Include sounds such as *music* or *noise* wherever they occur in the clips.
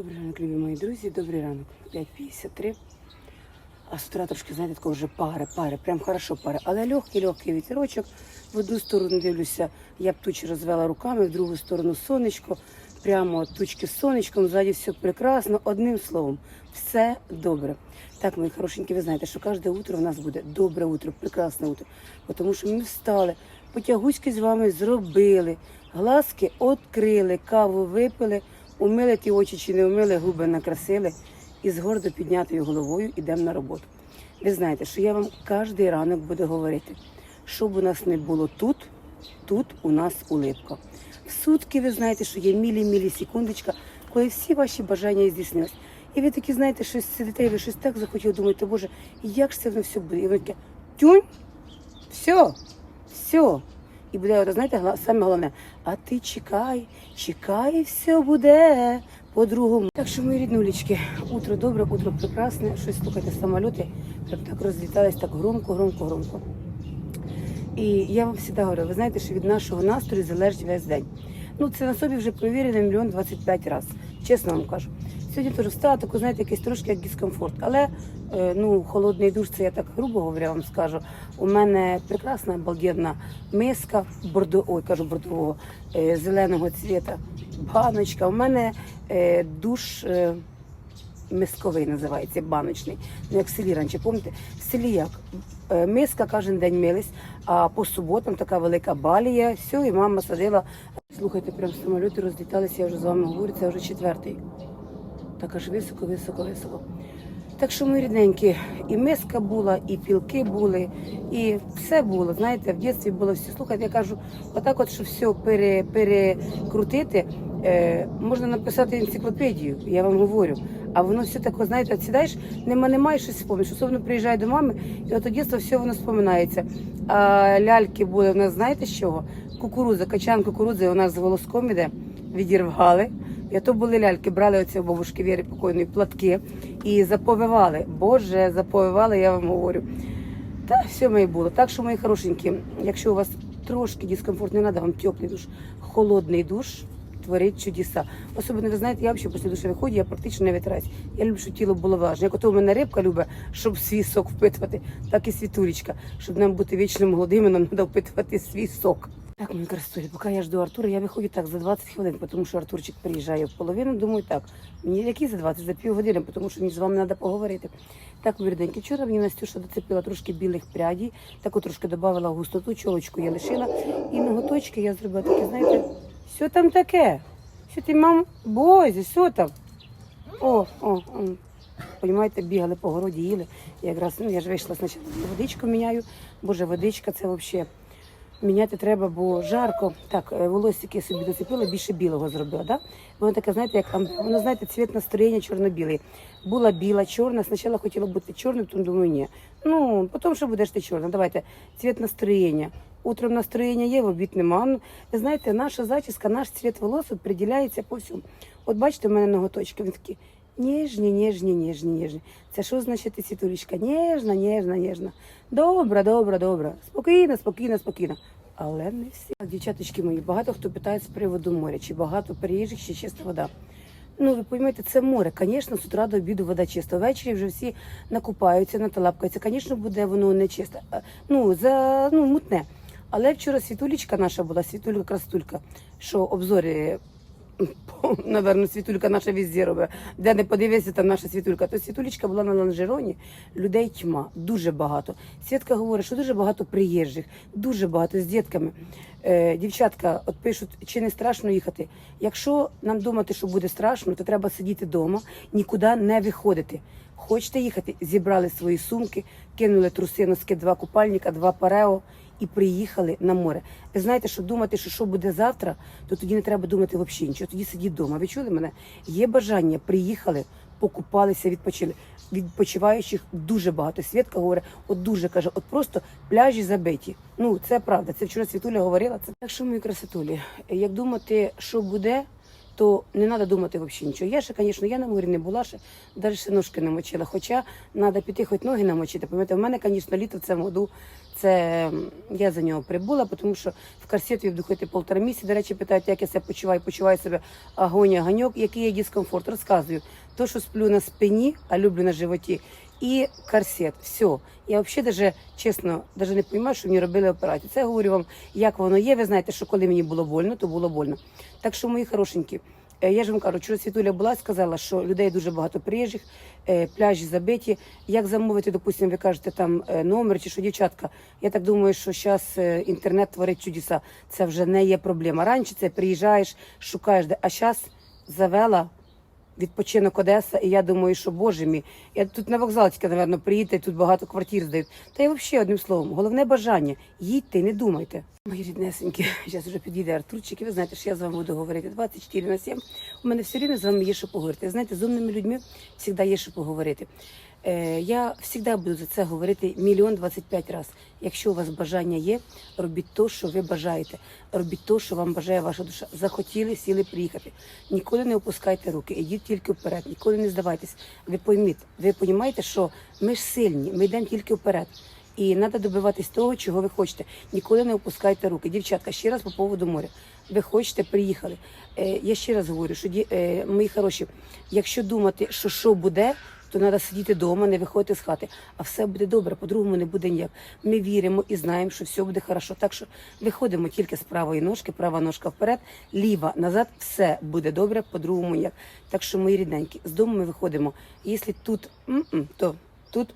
Добрий ранок, любі мої друзі, добрий ранок. 5.53. А з утра трошки, знаєте, такого вже пари, пари, прям хорошо пари. Але легкий, легкий вітерочок. В одну сторону дивлюся, я б тучі розвела руками, в другу сторону сонечко. Прямо тучки з сонечком, ззаді все прекрасно. Одним словом, все добре. Так, мої хорошенькі, ви знаєте, що кожне утро у нас буде добре утро, прекрасне утро. Тому що ми встали, потягуськи з вами зробили, глазки відкрили, каву випили, умили ті очі чи не умили, губи накрасили і з гордо піднятою головою йдемо на роботу. Ви знаєте, що я вам кожен ранок буду говорити, щоб у нас не було тут, тут у нас улипка. В сутки ви знаєте, що є мілі-мілі секундочка, коли всі ваші бажання здійснились. І ви такі знаєте, щось сидите, ви щось так захотіли, думаєте, боже, як ж це воно все буде? І ви таке тюнь, все, все. І буде, от, знаєте, саме головне, а ти чекай, чекай, і все буде по-другому. Так що, мої ріднулечки, утро добре, утро прекрасне. Щось слухайте, самоліти прям так розлітались так громко, громко, громко. І я вам завжди говорю, ви знаєте, що від нашого настрою залежить весь день. Ну, це на собі вже провірено мільйон 25 разів, чесно вам кажу. Сьогодні теж встала, таку, знаєте, якийсь трошки як дискомфорт. Але е, ну, холодний душ, це я так грубо говоря вам скажу. У мене прекрасна обалденна миска бордо, ой, кажу бордового, е, зеленого цвіта, баночка. У мене е, душ. Мисковий називається, баночний. Ну, як в селі раніше, пам'ятаєте? В селі як? Миска кожен день мились, а по суботам така велика балія, все, і мама садила. Слухайте, прям самоліти розліталися, я вже з вами говорю, це вже четвертий. Так аж високо, високо, високо. Так що, мої рідненькі, і миска була, і пілки були, і все було. Знаєте, в дитинстві було все. Слухайте, я кажу, отак, от, що все пере, перекрутити, е, можна написати енциклопедію, я вам говорю. А воно все таке, знаєте, сідаєш, нема, немає щось спомниш. Особливо приїжджаю до мами, і от дитинство все воно споминається. А ляльки були у нас, знаєте з чого? Кукуруза, качан кукурудзи у нас з волоском іде, відірвали. І то були ляльки, брали оці у бабушки Віри покойної платки і заповивали. Боже, заповивали, я вам говорю. Та все моє було. Так що, мої хорошенькі, якщо у вас трошки дискомфорт, не треба вам теплий душ, холодний душ творить чудеса. Особливо, ви знаєте, я взагалі після душі виходжу, я практично не витираюсь. Я люблю, щоб тіло було влажне. Як ото в мене рибка любить, щоб свій сок впитувати, так і світулечка. Щоб нам бути вічно молодими, нам треба впитувати свій сок. Так, мої красотулі, поки я жду Артура, я виходжу так за 20 хвилин, тому що Артурчик приїжджає в половину. Думаю, так, мені які за 20, за півгодини, тому що мені з вами треба поговорити. Так, мірденьки, вчора мені Настюша доцепила трошки білих прядей, таку трошки додавала густоту, чолочку я лишила. І ноготочки я зробила таке, знаєте, що там таке? Що ти, мам, бойся, що там? О, о, о. Понімаєте, бігали по городі, їли. Я якраз ну, я ж вийшла спочатку водичку міняю. Боже, водичка це взагалі міняти треба, бо жарко. Так, е, волосики собі доцепила, більше білого зробила. Да? Воно таке, знаєте, як. Воно, знаєте, цвіт настроєння чорно-білий. Була біла, чорна. Спочатку хотіла бути чорною, потім думаю, ні. Ну, потім що будеш ти чорна? Давайте, цвіт настроєння. Утром настроєння є, в обід нема. Ну, ви знаєте, наша зачіска, наш цвіт волос определяється по всьому. От бачите, у мене ноготочки, він такі ніжні, ніжні, ніжні, ніжні. Це що значить світулечка? Ніжна, ніжна, ніжна. Добра, добра, добра. Спокійно, спокійно, спокійно. Але не всі. Дівчаточки мої, багато хто питає з приводу моря, чи багато приїжджих, чи чиста вода. Ну, ви розумієте, це море. Звісно, з утра до обіду вода чиста. Ввечері вже всі накупаються, наталапкаються. Звісно, буде воно не чисте. Ну, за, ну, мутне. Але вчора світулечка наша була, світулька крастулька, що обзори, напевно, світулька наша везде робить. Де не подивися, там наша світулька. То світулечка була на ланжероні, людей тьма, дуже багато. Свідка говорить, що дуже багато приїжджих, дуже багато з дітками. Е, дівчатка от пишуть, чи не страшно їхати. Якщо нам думати, що буде страшно, то треба сидіти вдома, нікуди не виходити. Хочете їхати? Зібрали свої сумки, кинули труси, носки, два купальника, два парео і приїхали на море. Ви знаєте, що думати, що що буде завтра, то тоді не треба думати взагалі нічого. Тоді сидіть вдома. Ви чули мене? Є бажання, приїхали, покупалися, відпочили. Відпочиваючих дуже багато. Свідка говорить, от дуже каже, от просто пляжі забиті. Ну це правда. Це вчора Світуля говорила. Це так що мої красотулі. Як думати, що буде, то не треба думати взагалі нічого. Я ще, звісно, я на морі не була, ще навіть ножки не мочила. Хоча треба піти хоч ноги намочити. Пам'ятаєте, в мене, звісно, літо в цьому году це я за нього прибула, тому що в корсеті вдухати півтора місяці. До речі, питають, як я себе почуваю, почуваю себе агонія, ганьок, який є дискомфорт. Розказую. То, що сплю на спині, а люблю на животі, і корсет. Все. Я взагалі даже, чесно, даже не розумію, що мені робили операцію. Це я говорю вам, як воно є. Ви знаєте, що коли мені було больно, то було больно. Так що, мої хорошенькі, е, я ж вам кажу, вчора Світуля була, сказала, що людей дуже багато приїжджих, е, пляжі забиті. Як замовити, допустимо, ви кажете там е, номер чи що, дівчатка. Я так думаю, що зараз інтернет творить чудеса. Це вже не є проблема. Раніше це приїжджаєш, шукаєш де, а зараз завела відпочинок Одеса, і я думаю, що боже мій, я тут на вокзал тільки, напевно, приїдете, тут багато квартир здають. Та я взагалі одним словом, головне бажання. Їдьте, не думайте. Мої ріднесенькі, *laughs* зараз вже підійде Артурчик, і ви знаєте, що я з вами буду говорити 24 на 7. У мене все рівно з вами є що поговорити. Знаєте, з умними людьми завжди є що поговорити. Е, я завжди буду за це говорити мільйон 25 разів. Якщо у вас бажання є, робіть то, що ви бажаєте. Робіть то, що вам бажає ваша душа. Захотіли, сіли приїхати. Ніколи не опускайте руки, ідіть тільки вперед, ніколи не здавайтесь. Ви пойміть, ви розумієте, що ми ж сильні, ми йдемо тільки вперед. І треба добиватись того, чого ви хочете. Ніколи не опускайте руки. Дівчатка, ще раз по поводу моря. Ви хочете, приїхали. Е, я ще раз говорю, що е, мої хороші, якщо думати, що що буде, то треба сидіти вдома, не виходити з хати. А все буде добре, по-другому не буде ніяк. Ми віримо і знаємо, що все буде хорошо. Так що виходимо тільки з правої ножки, права ножка вперед, ліва назад, все буде добре, по-другому ніяк. Так що, мої рідненькі, з дому ми виходимо. Якщо тут м-м, то тут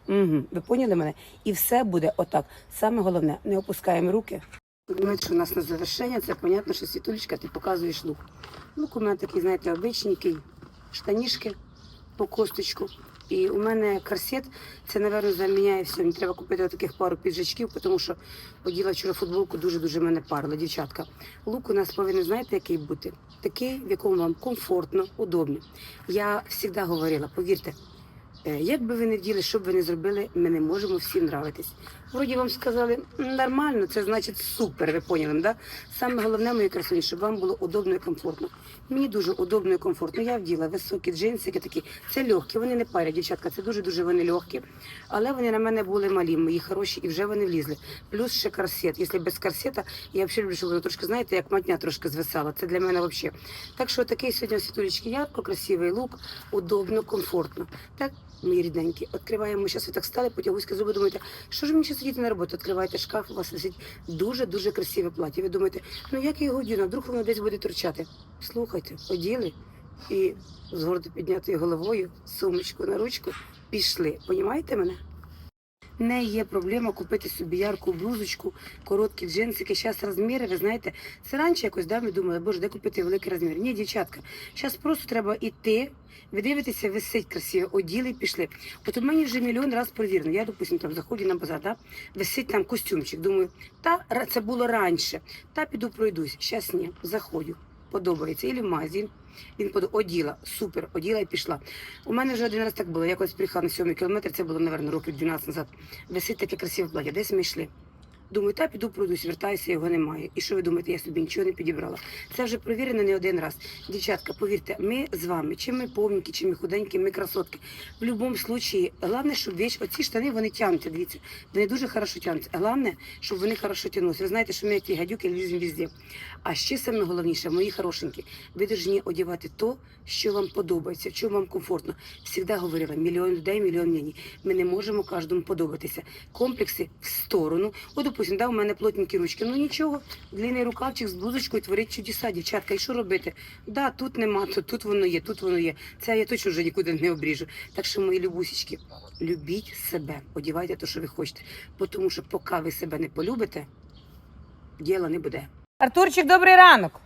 ви поняли мене? І все буде отак. Саме головне, не опускаємо руки. Думаєте, що у нас на завершення, це понятно, що світулечка, ти показуєш лук. Лук у мене такий, знаєте, обичненький, штанішки по косточку. І у мене корсет, це, напевно, заміняє все. Мені треба купити таких пару піджачків, тому що поділа вчора футболку, дуже-дуже мене парила, дівчатка. Лук у нас повинен, знаєте, який бути? Такий, в якому вам комфортно, удобно. Я завжди говорила, повірте, Е, Як би ви не вділи, що б ви не зробили, ми не можемо всім нравитись. Вроді вам сказали нормально, це значить супер, ви поняли, да? Саме головне, мої красуні, щоб вам було удобно і комфортно. Мені дуже удобно і комфортно. Я вділа високі джинсики такі. Це легкі, вони не парять, дівчатка, це дуже-дуже вони легкі. Але вони на мене були малі, мої хороші, і вже вони влізли. Плюс ще корсет. Якщо без корсета, я взагалі люблю, щоб воно трошки, знаєте, як матня трошки звисала. Це для мене взагалі. Так що такий сьогодні світулечки ярко, красивий лук, удобно, комфортно. Так, мої рідненькі, відкриваємо. Зараз ви так стали, потягуськи зуби, думаєте, що ж мені сидіти на роботу? Відкриваєте шкаф, у вас висить дуже-дуже красиве плаття. Ви думаєте, ну як його одіну, вдруг воно десь буде торчати. Слухайте, оділи і з гордо піднятою головою, сумочку на ручку, пішли. Понімаєте мене? Не є проблема купити собі ярку блузочку, короткі джинсики. Зараз розміри, ви знаєте, це раніше якось да, ми думали, боже, де купити великий розмір. Ні, дівчатка, зараз просто треба йти, ви дивитеся, висить красиво, оділи і пішли. От у мене вже мільйон раз провірено. Я, допустим, там заходжу на базар, да, висить там костюмчик. Думаю, та це було раніше. Та піду пройдусь. Зараз ні, заходжу. Подобається. Ілі в магазин. Він подо оділа, супер, оділа і пішла. У мене вже один раз так було. Я якось приїхала на сьомий кілометр, це було, мабуть, років 12 назад. Висить таке красиве плаття. Десь ми йшли. Думаю, та піду пройдусь, вертаюся, його немає. І що ви думаєте, я собі нічого не підібрала. Це вже провірено не один раз. Дівчатка, повірте, ми з вами, чи ми повненькі, чи ми худенькі, ми красотки. В будь-якому випадку, головне, щоб віч, оці штани вони тягнуться, дивіться, вони дуже хорошо тягнуться. Головне, щоб вони хорошо тягнулися. Ви знаєте, що ми ті гадюки ліземо везде. А ще саме головніше, мої хорошенькі, ви повинні одягати то, що вам подобається, що вам комфортно. Всегда говорила, мільйон людей, мільйон мнені. Ми не можемо кожному подобатися. Комплекси в сторону. От, допустим, да, у мене плотненькі ручки. Ну нічого, длинний рукавчик з блузочкою творить чудеса, дівчатка. І що робити? Да, тут нема, то тут воно є, тут воно є. Це я точно вже нікуди не обріжу. Так що, мої любусічки, любіть себе, одівайте те, що ви хочете. Бо Тому що поки ви себе не полюбите, діла не буде. Артурчик, добрий ранок.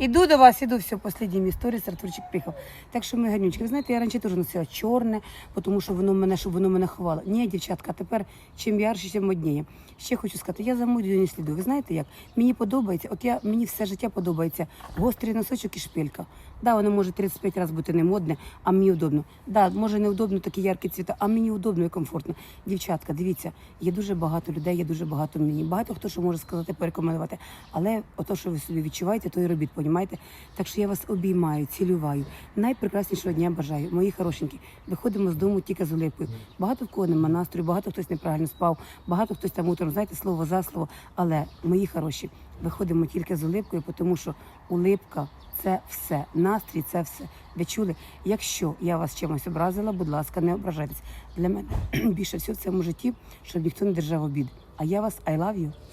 Іду до вас, іду, все, останній мій сторіс, Артурчик приїхав. Так що ми гарнючки. Ви знаєте, я раніше теж носила чорне, тому що воно мене, щоб воно мене ховало. Ні, дівчатка, тепер чим ярше, тим модніє. Ще хочу сказати, я за модою не сліду. Ви знаєте як? Мені подобається, от я мені все життя подобається гострий носочок і шпилька. Да, воно може 35 разів бути не модне, а мені удобно. Да, може не удобно такі яркі цвіта, а мені удобно і комфортно. Дівчатка, дивіться, є дуже багато людей, є дуже багато мені. Багато хто що може сказати, порекомендувати. Але ото, що ви собі відчуваєте, то і робіть, понімаєте? Понімаєте? Так що я вас обіймаю, цілюваю. Найпрекраснішого дня бажаю. Мої хорошенькі. Виходимо з дому тільки з улипкою. Багато в кого нема настрою, багато хтось неправильно спав, багато хтось там утром, знаєте, слово за слово. Але мої хороші, виходимо тільки з улипкою, тому що улипка це все. Настрій це все. Ви чули? Якщо я вас чимось образила, будь ласка, не ображайтесь. Для мене *clears throat* більше всього в цьому житті, щоб ніхто не держав обід. А я вас I love you.